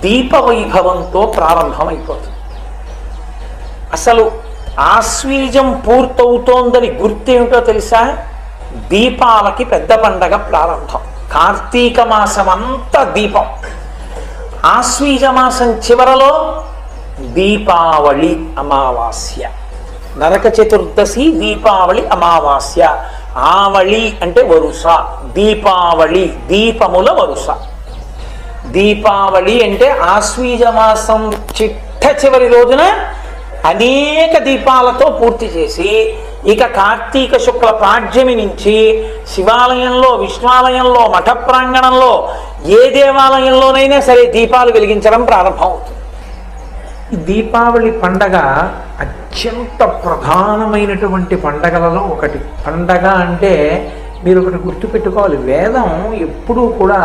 దీపవైభవంతో ప్రారంభమైపోతుంది. అసలు ఆశ్వీజం పూర్తవుతోందని గుర్తేమిటో తెలుసా? దీపాలకి పెద్ద పండగ ప్రారంభం. కార్తీక మాసం అంతా దీపం. ఆశ్వీజ మాసం చివరలో దీపావళి అమావాస్య. నరక చతుర్దశి దీపావళి అమావాస్య. ఆవళి అంటే వరుస. దీపావళి దీపముల వరుస. దీపావళి అంటే ఆశ్వీజ మాసం చిట్ట చివరి రోజున అనేక దీపాలతో పూర్తి చేసి ఇక కార్తీక శుక్ల పాడ్యమి నుంచి శివాలయంలో విష్ణాలయంలో మఠ ప్రాంగణంలో ఏ దేవాలయంలోనైనా సరే దీపాలు వెలిగించడం ప్రారంభమవుతుంది. ఈ దీపావళి పండగ అత్యంత ప్రధానమైనటువంటి పండగలలో ఒకటి. పండగ అంటే మీరు ఒకటి గుర్తుపెట్టుకోవాలి. వేదం ఎప్పుడూ కూడా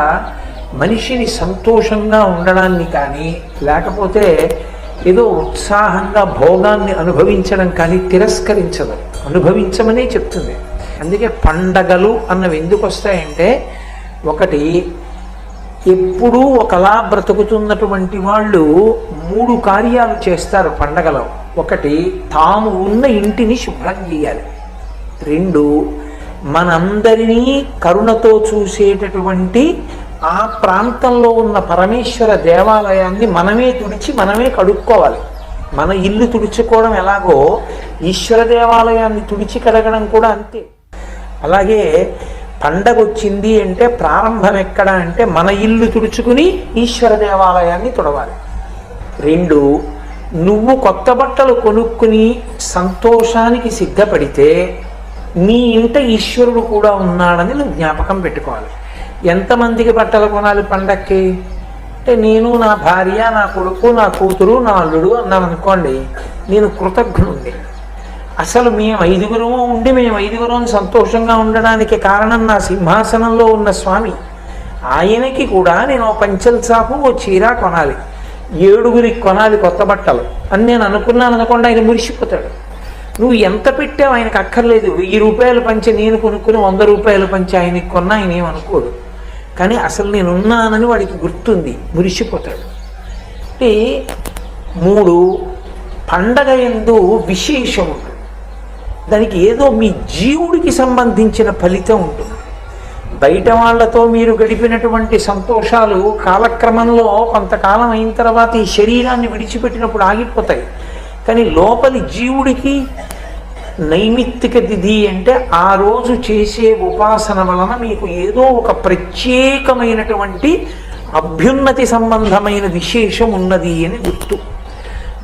మనిషిని సంతోషంగా ఉండడాన్ని కానీ లేకపోతే ఏదో ఉత్సాహంగా భోగాన్ని అనుభవించడం కానీ తిరస్కరించదు అనుభవించమనే చెప్తుంది. అందుకే పండగలు అన్నవి ఎందుకు వస్తాయంటే ఒకటి ఎప్పుడూ ఒకలా బ్రతుకుతున్నటువంటి వాళ్ళు మూడు కార్యాలు చేస్తారు పండగలో. ఒకటి తాము ఉన్న ఇంటిని శుభ్రం చేయాలి. రెండు మనందరినీ కరుణతో చూసేటటువంటి ఆ ప్రాంతంలో ఉన్న పరమేశ్వర దేవాలయాన్ని మనమే తుడిచి మనమే కడుక్కోవాలి. మన ఇల్లు తుడుచుకోవడం ఎలాగో ఈశ్వర దేవాలయాన్ని తుడిచి కడగడం కూడా అంతే. అలాగే పండగ వచ్చింది అంటే ప్రారంభం ఎక్కడ అంటే మన ఇల్లు తుడుచుకుని ఈశ్వర దేవాలయాన్ని తుడవాలి. రెండు నువ్వు కొత్త బట్టలు కొనుక్కుని సంతోషానికి సిద్ధపడితే నీ ఇంట ఈశ్వరుడు కూడా ఉన్నాడని నువ్వు జ్ఞాపకం పెట్టుకోవాలి. ఎంతమందికి బట్టలు కొనాలి పండక్కి? అంటే నేను నా భార్య నా కొడుకు నా కూతురు నా అల్లుడు అన్నామనుకోండి నేను కృతజ్ఞుండి అసలు మేము ఐదుగురము ఉండి మేము ఐదుగురం సంతోషంగా ఉండడానికి కారణం నా సింహాసనంలో ఉన్న స్వామి. ఆయనకి కూడా నేను ఓ పంచల్ చాపు ఓ చీర కొనాలి. ఏడుగురికి కొనాలి కొత్త బట్టలు. అని నేను అనుకున్నాను అనుకోండి ఆయన మురిసిపోతాడు. నువ్వు ఎంత పెట్టావు ఆయనకు అక్కర్లేదు. వెయ్యి రూపాయలు పంచి నేను కొనుక్కుని వంద రూపాయలు పంచి ఆయనకి కొన్నా ఆయన ఏమనుకోడు. కానీ అసలు నేను ఉన్నానని వాడికి గుర్తుంది. మురిసిపోతాడు. అంటే మూడు పండగ ఎందు విశేషం ఉంటుంది. దానికి ఏదో మీ జీవుడికి సంబంధించిన ఫలితం ఉంటుంది. బయట వాళ్ళతో మీరు గడిపినటువంటి సంతోషాలు కాలక్రమంలో కొంతకాలం అయిన తర్వాత ఈ శరీరాన్ని విడిచిపెట్టినప్పుడు ఆగిపోతాయి. కానీ లోపలి జీవుడికి నైమిత్తిక తిథి అంటే ఆ రోజు చేసే ఉపాసన వలన మీకు ఏదో ఒక ప్రత్యేకమైనటువంటి అభ్యున్నతి సంబంధమైన విశేషం ఉన్నది అని గుర్తు.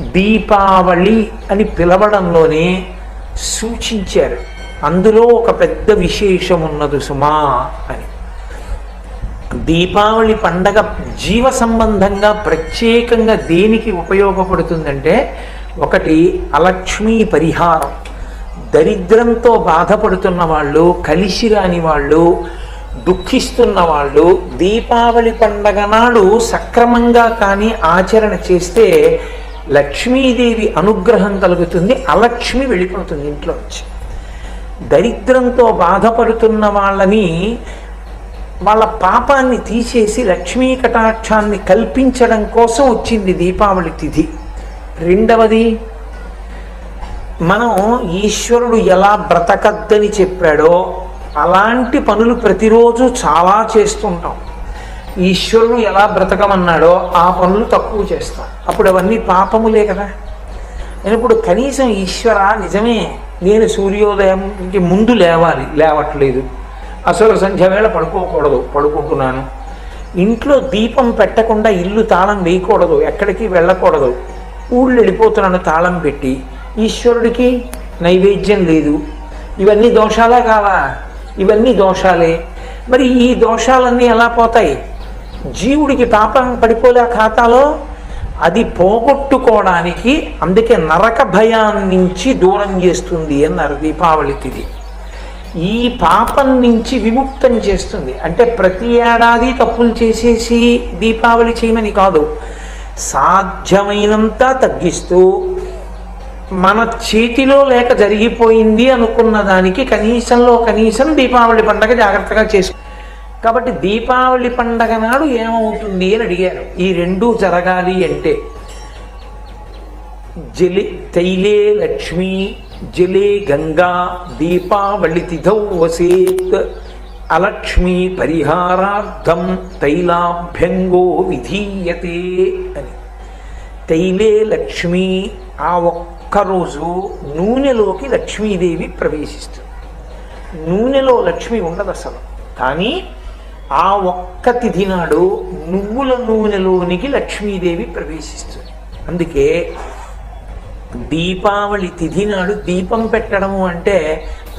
దీపావళి అని పిలవడంలోనే సూచించారు. అందులో ఒక పెద్ద విశేషం ఉన్నది సుమా అని. దీపావళి పండగ జీవ సంబంధంగా ప్రత్యేకంగా దేనికి ఉపయోగపడుతుందంటే ఒకటి అలక్ష్మీ పరిహారం. దరిద్రంతో బాధపడుతున్న వాళ్ళు కలిసి రాని వాళ్ళు దుఃఖిస్తున్న వాళ్ళు దీపావళి పండగ నాడు సక్రమంగా కానీ ఆచరణ చేస్తే లక్ష్మీదేవి అనుగ్రహం కలుగుతుంది అలక్ష్మి వెళ్ళిపోతుంది ఇంట్లో నుంచి దరిద్రంతో బాధపడుతున్న వాళ్ళని వాళ్ళ పాపాన్ని తీసేసి లక్ష్మీ కటాక్షాన్ని కల్పించడం కోసం వచ్చింది దీపావళి తిథి. రెండవది మనం ఈశ్వరుడు ఎలా బ్రతకద్దని చెప్పాడో అలాంటి పనులు ప్రతిరోజు చాలా చేస్తుంటాం. ఈశ్వరుడు ఎలా బ్రతకమన్నాడో ఆ పనులు తక్కువ చేస్తాం. అప్పుడు అవన్నీ పాపములే కదా. నేను ఇప్పుడు కనీసం ఈశ్వర నిజమే నేను సూర్యోదయంకి ముందు లేవాలి లేవట్లేదు. అసలు సంధ్య వేళ పడుకోకూడదు పడుకుంటున్నాను. ఇంట్లో దీపం పెట్టకుండా ఇల్లు తాళం వేయకూడదు ఎక్కడికి వెళ్ళకూడదు. ఊళ్ళు వెళ్ళిపోతున్నాను తాళం పెట్టి ఈశ్వరుడికి నైవేద్యం లేదు. ఇవన్నీ దోషాలా కావా? ఇవన్నీ దోషాలే. మరి ఈ దోషాలన్నీ ఎలా పోతాయి? జీవుడికి పాపం పడిపోలే ఖాతాలో అది పోగొట్టుకోవడానికి అందుకే నరక భయాన్నించి దూరం చేస్తుంది అన్నారు దీపావళి తిది. ఈ పాపం నుంచి విముక్తం చేస్తుంది. అంటే ప్రతి ఏడాది తప్పులు చేసేసి దీపావళి చేయమని కాదు సాధ్యమైనంత తగ్గిస్తూ మన చేతిలో లేక జరిగిపోయింది అనుకున్న దానికి కనీసంలో కనీసం దీపావళి పండగ జాగ్రత్తగా చేసు కాబట్టి దీపావళి పండగ నాడు ఏమవుతుంది అని అడిగారు. ఈ రెండూ జరగాలి అంటే జలి తైలే లక్ష్మి జలే గంగా దీపావళి తిథౌ వసేత్ అలక్ష్మి పరిహారార్థం తైలాభ్యంగో విధీయతే అని. తైలే లక్ష్మి ఆ ఒక్కరోజు నూనెలోకి లక్ష్మీదేవి ప్రవేశిస్తుంది. నూనెలో లక్ష్మి ఉండదు అసలు. కానీ ఆ ఒక్క తిథి నాడు నువ్వుల నూనెలోనికి లక్ష్మీదేవి ప్రవేశిస్తుంది. అందుకే దీపావళి తిథి నాడు దీపం పెట్టడము అంటే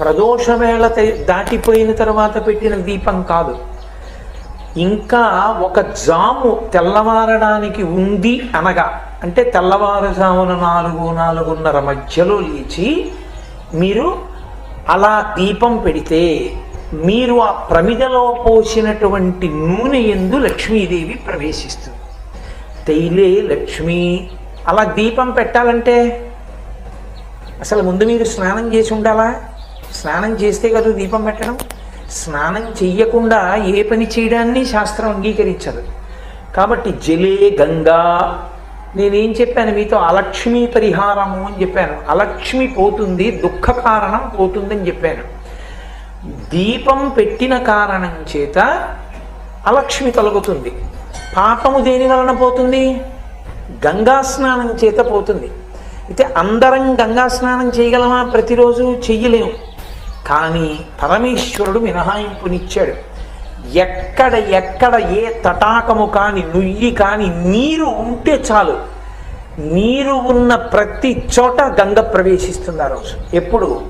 ప్రదోష వేళ దాటిపోయిన తర్వాత పెట్టిన దీపం కాదు. ఇంకా ఒక జాము తెల్లవారడానికి ఉంది అనగా అంటే తెల్లవారుజామున నాలుగు నాలుగున్నర మధ్యలో లేచి మీరు అలా దీపం పెడితే మీరు ఆ ప్రమిదలో పోసినటువంటి నూనె ఎందు లక్ష్మీదేవి ప్రవేశిస్తుంది. తైలే లక్ష్మి. అలా దీపం పెట్టాలంటే అసలు ముందు మీరు స్నానం చేసి ఉండాలా? స్నానం చేస్తే కదా దీపం పెట్టడం? స్నానం చెయ్యకుండా ఏ పని చేయడాన్ని శాస్త్రం అంగీకరించదు. కాబట్టి జలే గంగా నేనేం చెప్పాను? మీతో అలక్ష్మి పరిహారము అని చెప్పాను. అలక్ష్మి పోతుంది దుఃఖ కారణం పోతుందని చెప్పాను. దీపం పెట్టిన కారణం చేత అలక్ష్మి తొలగుతుంది. పాపము దేని వలన పోతుంది? గంగా స్నానం చేత పోతుంది. అయితే అందరం గంగా స్నానం చేయగలమా? ప్రతిరోజు చెయ్యలేము. కానీ పరమేశ్వరుడు మినహాయింపునిచ్చాడు. ఎక్కడ ఎక్కడ ఏ తటాకము కానీ నుయ్యి కానీ నీరు ఉంటే చాలు. నీరు ఉన్న ప్రతి చోట గంగ ప్రవేశిస్తుంది ఆ రోజు. ఎప్పుడు?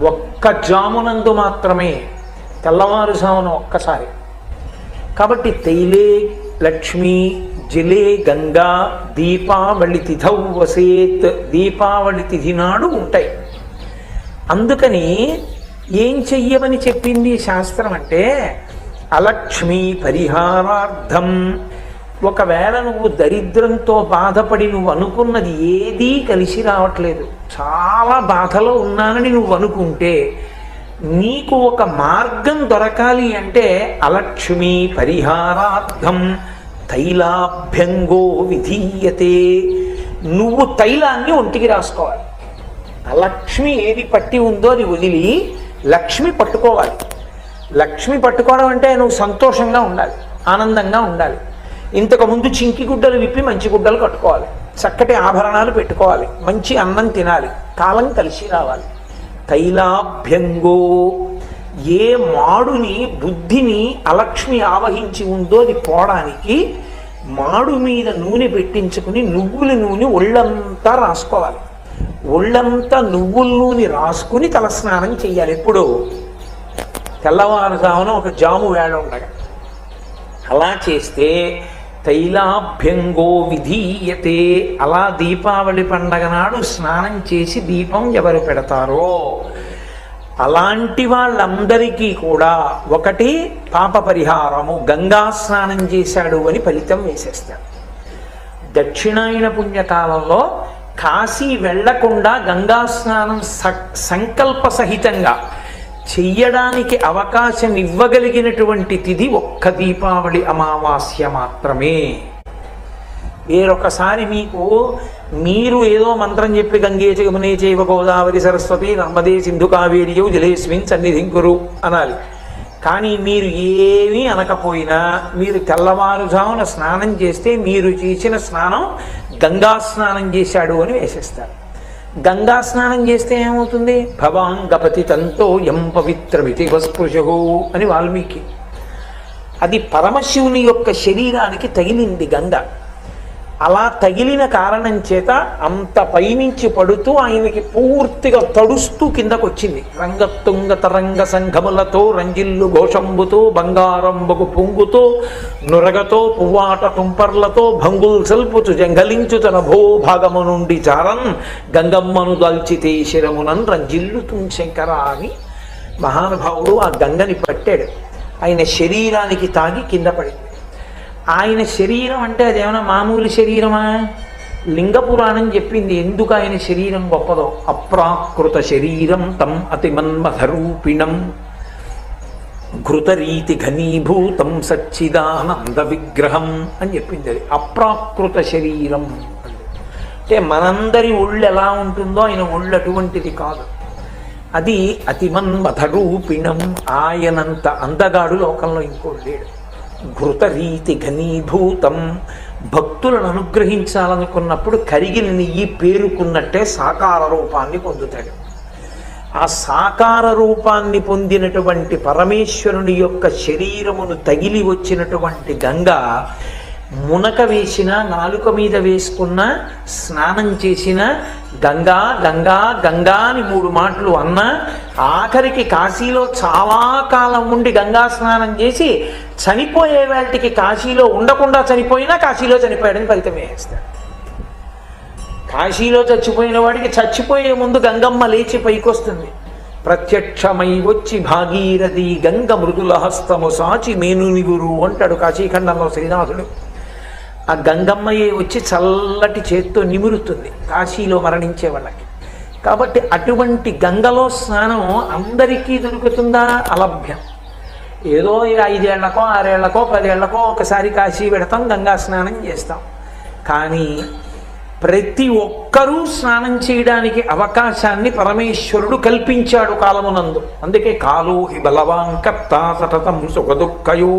ఒక్క జామునందు మాత్రమే. తెల్లవారుజామున ఒక్కసారి. కాబట్టి తైలే లక్ష్మి జలే గంగా దీపావళి తిథౌ వసేత్ దీపావళి తిథి నాడు ఉంటాయి. అందుకని ఏం చెయ్యమని చెప్పింది శాస్త్రం అంటే అలక్ష్మి పరిహారార్థం. ఒకవేళ నువ్వు దరిద్రంతో బాధపడి నువ్వు అనుకున్నది ఏదీ కలిసి రావట్లేదు. చాలా బాధలో ఉన్నానని నువ్వు అనుకుంటే నీకు ఒక మార్గం దొరకాలి అంటే అలక్ష్మి పరిహారార్థం. తైలాభ్యంగో విధీయతే. నువ్వు తైలాన్ని ఒంటికి రాసుకోవాలి. అలక్ష్మి ఏది పట్టి ఉందో అది వదిలి లక్ష్మి పట్టుకోవాలి. లక్ష్మి పట్టుకోవడం అంటే నువ్వు సంతోషంగా ఉండాలి ఆనందంగా ఉండాలి. ఇంతకుముందు చింకి గుడ్డలు విప్పి మంచి గుడ్డలు కట్టుకోవాలి. చక్కటి ఆభరణాలు పెట్టుకోవాలి. మంచి అన్నం తినాలి. కాలం కలిసి రావాలి. తైలాభ్యంగో ఏ మాడుని బుద్ధిని అలక్ష్మి ఆవహించి ఉందో అది పోవడానికి మాడు మీద నూనె పెట్టించుకుని నువ్వుల నూనె ఒళ్ళంతా రాసుకోవాలి. ఒళ్ళంతా నువ్వుల నూనె రాసుకుని తలస్నానం చేయాలి ఎప్పుడు? తెల్లవారుజామున ఒక జాము వేళ ఉండగా అలా చేస్తే తైలాభ్యంగో విధీయతే. అలా దీపావళి పండగ నాడు స్నానం చేసి దీపం ఎవరు పెడతారో? అలాంటి వాళ్ళందరికీ కూడా ఒకటి పాప పరిహారము. గంగా స్నానం చేశాడు అని ఫలితం వేసేస్తాడు దక్షిణాయన పుణ్యకాలంలో కాశీ వెళ్ళకుండా గంగా స్నానం స- సంకల్ప సహితంగా చెయ్యడానికి అవకాశం ఇవ్వగలిగినటువంటి తిథి ఒక్క దీపావళి అమావాస్య మాత్రమే. వేరొకసారి మీకు మీరు ఏదో మంత్రం చెప్పి గంగే జగమునే చైవ గోదావరి సరస్వతి నర్మదే సింధు కావేరియు జలేస్మిన్ సన్నిధింకురు అనాలి. కానీ మీరు ఏమీ అనకపోయినా మీరు తెల్లవారుజామున స్నానం చేస్తే మీరు చేసిన స్నానం గంగా స్నానం చేశాడు అని వేసేస్తారు. గంగా స్నానం చేస్తే ఏమవుతుంది? భవాంగపతి తంతో ఎం పవిత్రమితి వస్పృశు అని వాల్మీకి. అది పరమశివుని యొక్క శరీరానికి తగిలింది గంగ. అలా తగిలిన కారణం చేత అంత పైనుంచి పడుతూ ఆయనకి పూర్తిగా తడుస్తూ కిందకు వచ్చింది రంగతుంగ తరంగ సంఘములతో రంజిల్లు ఘోషంబుతో బంగారంబకు పొంగుతో నురగతో పువ్వాట తుంపర్లతో భంగుల్ సల్పుచు జంగలించు తన భూభాగము నుండి చారన్ గంగమ్మను దాల్చితే శిరమునన్ రంజిల్లు శంకర అని మహానుభావుడు ఆ గంగని పట్టాడు. ఆయన శరీరానికి తాగి కింద పడింది. ఆయన శరీరం అంటే అదేమైనా మామూలు శరీరమా? లింగపురాణం చెప్పింది. ఎందుకు ఆయన శరీరం గొప్పదో? అప్రాకృత శరీరం తం అతిమన్మథరూపిణం ఘృతరీతి ఘనీభూతం సచ్చిదానంద విగ్రహం అని చెప్పింది అది. అప్రాకృత శరీరం అంటే. మనందరి ఒళ్ళు ఎలా ఉంటుందో ఆయన ఒళ్ళు అటువంటిది కాదు. అది అతిమన్మథరూపిణం ఆయనంత అందగాడు లోకంలో ఇంకోటి లేడు. ఘృతరీతి ఘనీభూతం భక్తులను అనుగ్రహించాలనుకున్నప్పుడు కరిగిన నెయ్యి పేరుకున్నట్టే సాకార రూపాన్ని పొందుతాడు. ఆ సాకార రూపాన్ని పొందినటువంటి పరమేశ్వరుని యొక్క శరీరమును తగిలి వచ్చినటువంటి గంగ మునక వేసిన నాలుక మీద వేసుకున్న స్నానం చేసిన గంగా గంగా గంగా అని మూడు మాటలు అన్న ఆఖరికి కాశీలో చాలా కాలం ఉండి గంగా స్నానం చేసి చనిపోయే వాటికి కాశీలో ఉండకుండా చనిపోయినా కాశీలో చనిపోయాడని ఫలితం వేస్తాడు కాశీలో చచ్చిపోయిన వాడికి చచ్చిపోయే ముందు గంగమ్మ లేచి పైకొస్తుంది. ప్రత్యక్షమై వచ్చి భాగీరథి గంగ మృదుల హస్తము సాచి మేనునిగురు అంటాడు కాశీఖండంలో శ్రీనాథుడు. ఆ గంగమ్మయే వచ్చి చల్లటి చేత్తో నిమురుతుంది కాశీలో మరణించే వాళ్ళకి. కాబట్టి అటువంటి గంగలో స్నానం అందరికీ దొరుకుతుందా? అలభ్యం. ఏదో ఐదేళ్ళకో ఆరేళ్ళకో పదేళ్ళకో ఒకసారి కాశీ పెడతాం గంగా స్నానం చేస్తాం. కానీ ప్రతి ఒక్కరూ స్నానం చేయడానికి అవకాశాన్ని పరమేశ్వరుడు కల్పించాడు కాలమునందు. అందుకే కాలో హి బలవాన్ కర్తా సతతం సుఖదుఃఖయో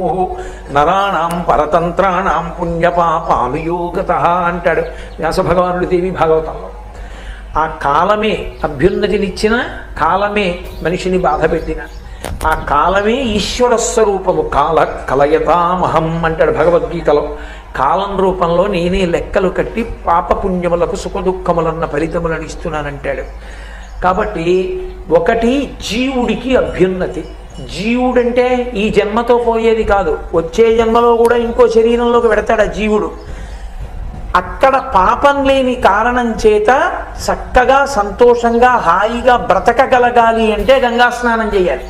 నరాణం పరతంత్రాణం పుణ్యపాపాలు యోగత అంటాడు వ్యాస భగవానుడు దేవి భాగవతంలో. ఆ కాలమే అభ్యున్నతినిచ్చిన కాలమే మనిషిని బాధపెట్టిన ఆ కాలమే ఈశ్వర స్వరూపము కాల కలయతామహం అంటాడు భగవద్గీతలో. కాలం రూపంలో నేనే లెక్కలు కట్టి పాపపుణ్యములకు సుఖదుఖములన్న ఫలితములను ఇస్తున్నానంటాడు. కాబట్టి ఒకటి జీవుడికి అభ్యున్నతి. జీవుడంటే ఈ జన్మతో పోయేది కాదు. వచ్చే జన్మలో కూడా ఇంకో శరీరంలోకి పెడతాడు ఆ జీవుడు. అక్కడ పాపం లేని కారణం చేత చక్కగా సంతోషంగా హాయిగా బ్రతకగలగాలి అంటే గంగా స్నానం చేయాలి.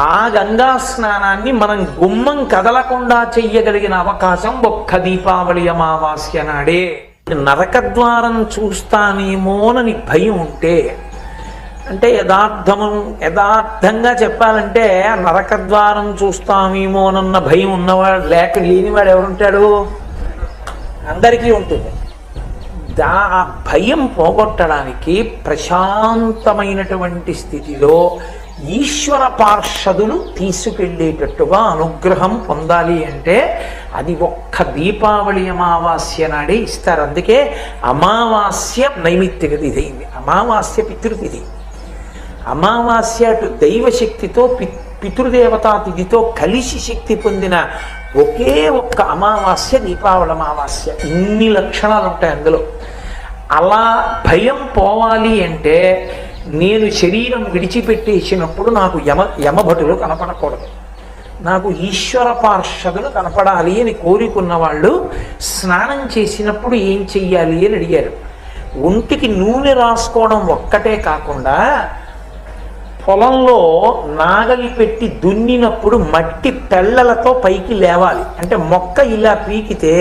ఆ గంగా స్నానాన్ని మనం గుమ్మం కదలకుండా చెయ్యగలిగిన అవకాశం ఒక్క దీపావళి అమావాస్య నాడే. నరకద్వారం చూస్తానేమోనని భయం ఉంటే అంటే యథార్థము యథార్థంగా చెప్పాలంటే ఆ నరకద్వారం చూస్తామేమోనన్న భయం ఉన్నవాడు లేక లేనివాడు ఎవరుంటాడు? అందరికీ ఉంటుంది. దా ఆ భయం పోగొట్టడానికి ప్రశాంతమైనటువంటి స్థితిలో ఈశ్వర పార్షదులు తీసుకెళ్ళేటట్టుగా అనుగ్రహం పొందాలి అంటే అది ఒక్క దీపావళి అమావాస్య నాడే ఇస్తారు. అందుకే అమావాస్య నైమిత్తిక తిథైంది అమావాస్య పితృతిథి. అమావాస్య అటు దైవశక్తితో పి పితృదేవతా తిథితో కలిసి శక్తి పొందిన ఒకే ఒక్క అమావాస్య దీపావళి అమావాస్య. ఇన్ని లక్షణాలు ఉంటాయి అందులో. అలా భయం పోవాలి అంటే నేను శరీరం విడిచిపెట్టేసినప్పుడు నాకు యమ యమభటులు కనపడకూడదు. నాకు ఈశ్వర పార్షదులు కనపడాలి అని కోరుకున్న వాళ్ళు స్నానం చేసినప్పుడు ఏం చెయ్యాలి అని అడిగారు. ఒంటికి నూనె రాసుకోవడం ఒక్కటే కాకుండా పొలంలో నాగలి పెట్టి దున్నినప్పుడు మట్టి పెళ్ళలతో పైకి లేవాలి. అంటే మొక్క ఇలా పీకితే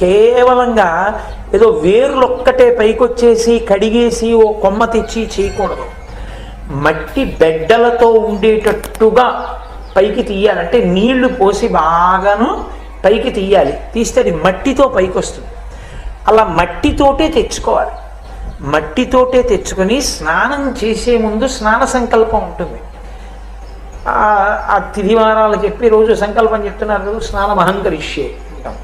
కేవలంగా ఏదో వేరులొక్కటే పైకొచ్చేసి కడిగేసి ఓ కొమ్మ తెచ్చి చేయకూడదు. మట్టి బెడ్డలతో ఉండేటట్టుగా పైకి తీయాలంటే నీళ్ళు పోసి బాగాను పైకి తీయాలి. తీస్తే అది మట్టితో పైకి వస్తుంది అలా మట్టితోటే తెచ్చుకోవాలి. మట్టితోటే తెచ్చుకొని స్నానం చేసే ముందు స్నాన సంకల్పం ఉంటుంది. ఆ- తిరివారాలు చెప్పి రోజు సంకల్పం చెప్తున్నారు స్నానం అహంకరిష్యే అంటాం.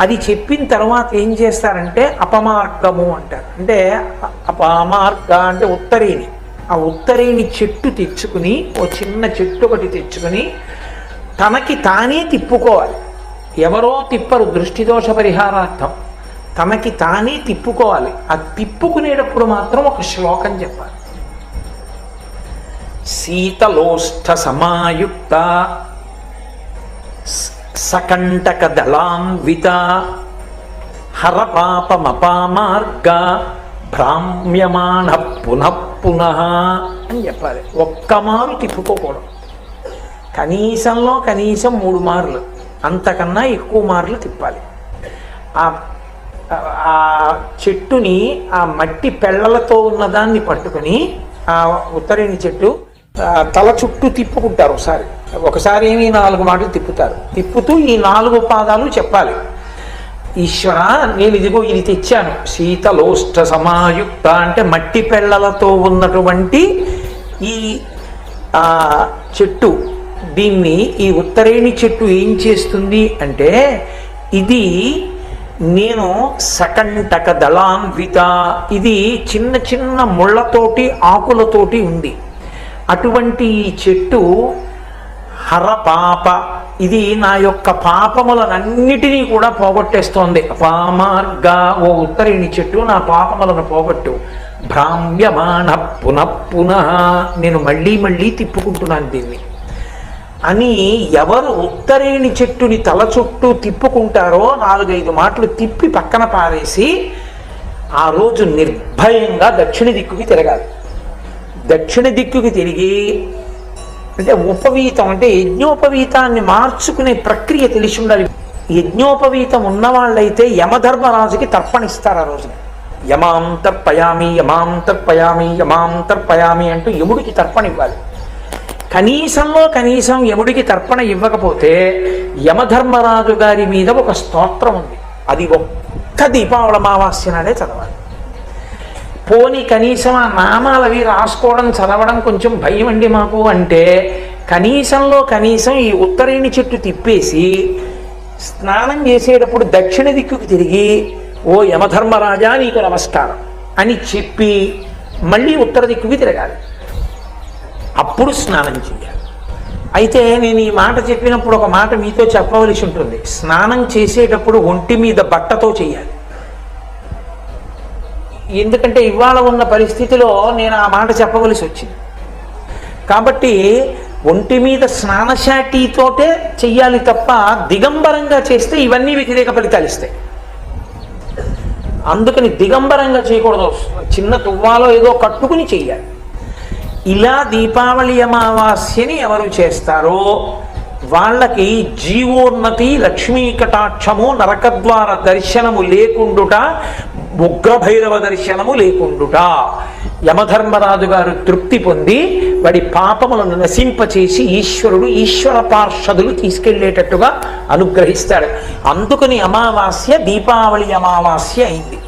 అది చెప్పిన తర్వాత ఏం చేస్తారంటే అపమార్గము అంటారు. అంటే అపమార్గ అంటే ఉత్తరేణి ఆ ఉత్తరేణి చెట్టు తెచ్చుకుని ఓ చిన్న చెట్టు ఒకటి తెచ్చుకుని తనకి తానే తిప్పుకోవాలి. ఎవరో తిప్పరు దృష్టిదోష పరిహారార్థం. తనకి తానే తిప్పుకోవాలి. ఆ తిప్పుకునేటప్పుడు మాత్రం ఒక శ్లోకం చెప్పాలి. శీతలోష్ఠ సమాయుక్త సకంటక దళాన్విత హరపాపమపామార్గ భ్రామ్యమాణ పునః పునః అని చెప్పాలి. ఒక్క మారు తిప్పుకోకూడదు. కనీసంలో కనీసం మూడు మార్లు అంతకన్నా ఎక్కువ మార్లు తిప్పాలి. ఆ ఆ చెట్టుని ఆ మట్టి పెళ్ళలతో ఉన్నదాన్ని పట్టుకొని ఆ ఉత్తరేణి చెట్టు తల చుట్టూ తిప్పుకుంటారు ఒకసారి. ఒకసారి ఏమి నాలుగు మాటలు తిప్పుతారు. తిప్పుతూ ఈ నాలుగు పాదాలు చెప్పాలి. ఈశ్వర నేను ఇదిగో ఇది తెచ్చాను. శీతలోష్ట సమాయుక్త అంటే మట్టి పెళ్ళలతో ఉన్నటువంటి ఈ ఆ, చెట్టు. దీన్ని ఈ ఉత్తరేణి చెట్టు ఏం చేస్తుంది అంటే ఇది నేను సకంటక దళాన్విత. ఇది చిన్న చిన్న ముళ్ళతోటి ఆకులతోటి ఉంది. అటువంటి ఈ చెట్టు హర పాప. ఇది నా యొక్క పాపములనన్నిటినీ కూడా పోగొట్టేస్తోంది. పామార్గ ఓ ఉత్తరేణి చెట్టు నా పాపములను పోగొట్టు. భ్రామ్యమాణ పునః పునః నేను మళ్ళీ మళ్ళీ తిప్పుకుంటున్నాను దీన్ని. అని ఎవరు ఉత్తరేణి చెట్టుని తల చుట్టూ తిప్పుకుంటారో నాలుగైదు మాటలు తిప్పి పక్కన పారేసి ఆ రోజు నిర్భయంగా దక్షిణ దిక్కుకి తిరగాలి. దక్షిణ దిక్కుకి తిరిగి అంటే ఉపవీతం అంటే యజ్ఞోపవీతాన్ని మార్చుకునే ప్రక్రియ తెలిసి ఉండాలి. యజ్ఞోపవీతం ఉన్నవాళ్ళైతే యమధర్మరాజుకి తర్పణిస్తారు ఆ రోజున యమాం తర్పయామి యమాం తర్పయామి యమాం తర్పయామి అంటూ యముడికి తర్పణ ఇవ్వాలి కనీసంలో కనీసం యముడికి తర్పణ ఇవ్వకపోతే యమధర్మరాజు గారి మీద ఒక స్తోత్రం ఉంది. అది ఒక్క దీపావళి అమావాస్య నాడే చదవాలి. పోని కనీసం ఆ నామాలవి రాసుకోవడం చదవడం కొంచెం భయం అండి మాకు అంటే కనీసంలో కనీసం ఈ ఉత్తరేణి చెట్టు తిప్పేసి స్నానం చేసేటప్పుడు దక్షిణ దిక్కుకు తిరిగి ఓ యమధర్మరాజా నీకు నమస్కారం అని చెప్పి మళ్ళీ ఉత్తర దిక్కుకి తిరగాలి. అప్పుడు స్నానం చేయాలి. అయితే నేను ఈ మాట చెప్పినప్పుడు ఒక మాట మీతో చెప్పవలసి ఉంటుంది. స్నానం చేసేటప్పుడు ఒంటి మీద బట్టతో చేయాలి. ఎందుకంటే ఇవాళ ఉన్న పరిస్థితిలో నేను ఆ మాట చెప్పవలసి వచ్చింది. కాబట్టి ఒంటి మీద స్నానశాటితోటే చెయ్యాలి తప్ప దిగంబరంగా చేస్తే ఇవన్నీ వ్యతిరేక ఫలితాలు ఇస్తాయి. అందుకని దిగంబరంగా చేయకూడదు. చిన్న తువ్వాలో ఏదో కట్టుకుని చెయ్యాలి. ఇలా దీపావళి అమావాస్యని ఎవరు చేస్తారో వాళ్ళకి జీవోన్నతి లక్ష్మీ కటాక్షము నరకద్వార దర్శనము లేకుండుట ఉగ్రభైరవ దర్శనము లేకుండుట. యమధర్మరాజు గారు తృప్తి పొంది వాడి పాపములను నశింపచేసి ఈశ్వరుడు ఈశ్వర పార్షదులు తీసుకెళ్ళేటట్టుగా అనుగ్రహిస్తాడు. అందుకని అమావాస్య దీపావళి అమావాస్య అయింది.